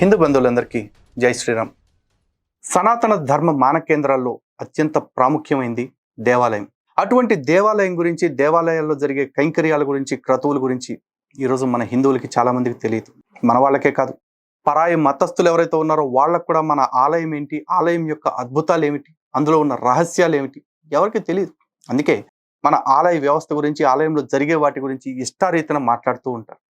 హిందూ బంధువులందరికీ జై శ్రీరామ్. సనాతన ధర్మ మాన కేంద్రాల్లో అత్యంత ప్రాముఖ్యమైంది దేవాలయం. అటువంటి దేవాలయం గురించి దేవాలయాల్లో జరిగే కైంకర్యాల గురించి క్రతువుల గురించి ఈరోజు మన హిందువులకి చాలామందికి తెలియదు. మన వాళ్ళకే కాదు. పరాయి మతస్థులు ఎవరైతే ఉన్నారో వాళ్ళకు కూడా మన ఆలయం ఏంటి ఆలయం యొక్క అద్భుతాలు ఏమిటి అందులో ఉన్న రహస్యాలు ఏమిటి ఎవరికి తెలియదు. అందుకే మన ఆలయ వ్యవస్థ గురించి ఆలయంలో జరిగే వాటి గురించి ఇష్టారీతన మాట్లాడుతూ ఉంటారు.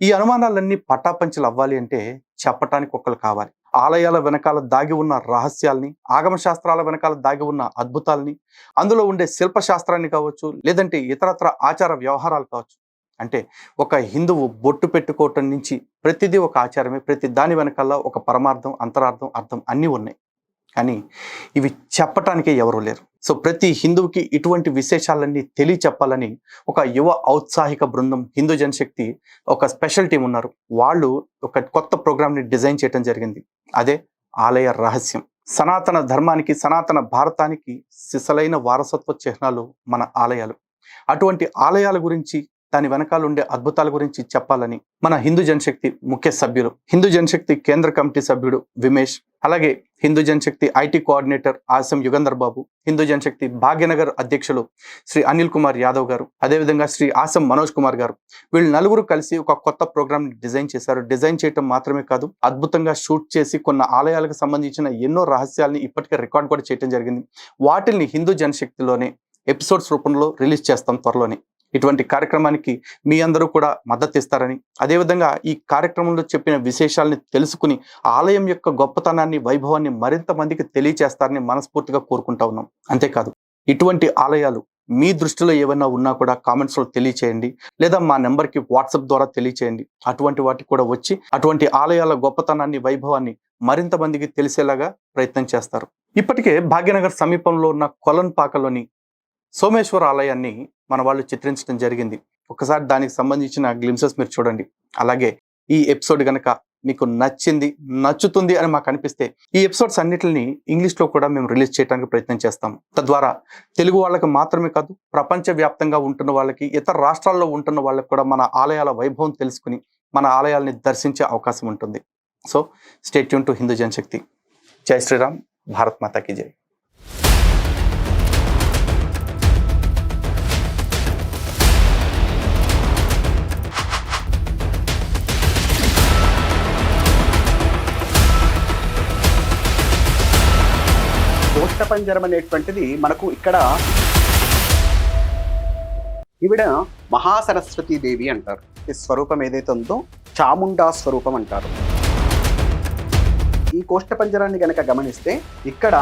ఈ అనుమానాలన్నీ పటాపంచలు అవ్వాలి అంటే చెప్పటానికి ఒక్కరు కావాలి. ఆలయాల వెనకాల దాగి ఉన్న రహస్యాల్ని ఆగమ శాస్త్రాల వెనకాల దాగి ఉన్న అద్భుతాల్ని అందులో ఉండే శిల్పశాస్త్రాన్ని కావచ్చు లేదంటే ఇతరత్ర ఆచార వ్యవహారాలు కావచ్చు. అంటే ఒక హిందువు బొట్టు పెట్టుకోవటం నుంచి ప్రతిదీ ఒక ఆచారమే ప్రతి దాని వెనకాల ఒక పరమార్థం అంతరార్థం అర్థం అన్నీ ఉన్నాయి. కానీ ఇవి చెప్పటానికే ఎవరూ లేరు. సో ప్రతి హిందువుకి ఇటువంటి విశేషాలన్నీ తెలియచెప్పాలని ఒక యువ ఔత్సాహిక బృందం హిందూ జనశక్తి ఒక స్పెషల్ టీం ఉన్నారు. వాళ్ళు ఒక కొత్త ప్రోగ్రామ్ని డిజైన్ చేయడం జరిగింది. అదే ఆలయ రహస్యం. సనాతన ధర్మానికి సనాతన భారతానికి సిసలైన వారసత్వ చిహ్నాలు మన ఆలయాలు. అటువంటి ఆలయాల గురించి దాని వెనకాల ఉండే అద్భుతాల గురించి చెప్పాలని మన హిందూ జనశక్తి ముఖ్య సభ్యులు హిందూ జనశక్తి కేంద్ర కమిటీ సభ్యుడు విమేష్ అలాగే హిందూ జనశక్తి ఐటీ కోఆర్డినేటర్ ఆసం యుగంధర్ బాబు హిందూ జనశక్తి భాగ్యనగర్ అధ్యక్షులు శ్రీ అనిల్ కుమార్ యాదవ్ గారు అదేవిధంగా శ్రీ ఆసం మనోజ్ కుమార్ గారు. వీళ్ళు నలుగురు కలిసి ఒక కొత్త ప్రోగ్రామ్ డిజైన్ చేశారు. డిజైన్ చేయటం మాత్రమే కాదు అద్భుతంగా షూట్ చేసి కొన్ని ఆలయాలకు సంబంధించిన ఎన్నో రహస్యాల్ని ఇప్పటికే రికార్డ్ కూడా చేయడం జరిగింది. వాటిని హిందూ జనశక్తిలోనే ఎపిసోడ్స్ రూపంలో రిలీజ్ చేస్తాం త్వరలోనే. ఇటువంటి కార్యక్రమానికి మీ అందరూ కూడా మద్దతు ఇస్తారని అదేవిధంగా ఈ కార్యక్రమంలో చెప్పిన విశేషాలని తెలుసుకుని ఆలయం యొక్క గొప్పతనాన్ని వైభవాన్ని మరింత మందికి తెలియచేస్తారని మనస్ఫూర్తిగా కోరుకుంటా ఉన్నాం. అంతేకాదు ఇటువంటి ఆలయాలు మీ దృష్టిలో ఏమైనా ఉన్నా కూడా కామెంట్స్లో తెలియచేయండి లేదా మా నెంబర్కి వాట్సాప్ ద్వారా తెలియచేయండి. అటువంటి వాటికి కూడా వచ్చి అటువంటి ఆలయాల గొప్పతనాన్ని వైభవాన్ని మరింత మందికి తెలిసేలాగా ప్రయత్నం చేస్తారు. ఇప్పటికే భాగ్యనగర్ సమీపంలో ఉన్న కొలన్పాకలోని సోమేశ్వర ఆలయాన్ని మన వాళ్ళు చిత్రించడం జరిగింది. ఒకసారి దానికి సంబంధించిన గ్లిమ్సెస్ మీరు చూడండి. అలాగే ఈ ఎపిసోడ్ కనుక మీకు నచ్చింది నచ్చుతుంది అని మాకు అనిపిస్తే ఈ ఎపిసోడ్స్ అన్నిటిని ఇంగ్లీష్లో కూడా మేము రిలీజ్ చేయడానికి ప్రయత్నం చేస్తాం. తద్వారా తెలుగు వాళ్ళకి మాత్రమే కాదు ప్రపంచ వ్యాప్తంగా ఉంటున్న వాళ్ళకి ఇతర రాష్ట్రాల్లో ఉంటున్న వాళ్ళకి కూడా మన ఆలయాల వైభవం తెలుసుకుని మన ఆలయాల్ని దర్శించే అవకాశం ఉంటుంది. సో స్టేట్ యూన్ టు హిందూ జనశక్తి జై శ్రీరామ్ భారత్ మాతాకి జై పంజరం అనేటువంటిది మనకు ఇక్కడ ఈవిడ మహాసరస్వతి దేవి అంటారు. ఈ స్వరూపం ఏదైతే ఉందో చాముండా స్వరూపం అంటారు. ఈ కోష్ట పంజరాన్ని గనక గమనిస్తే ఇక్కడ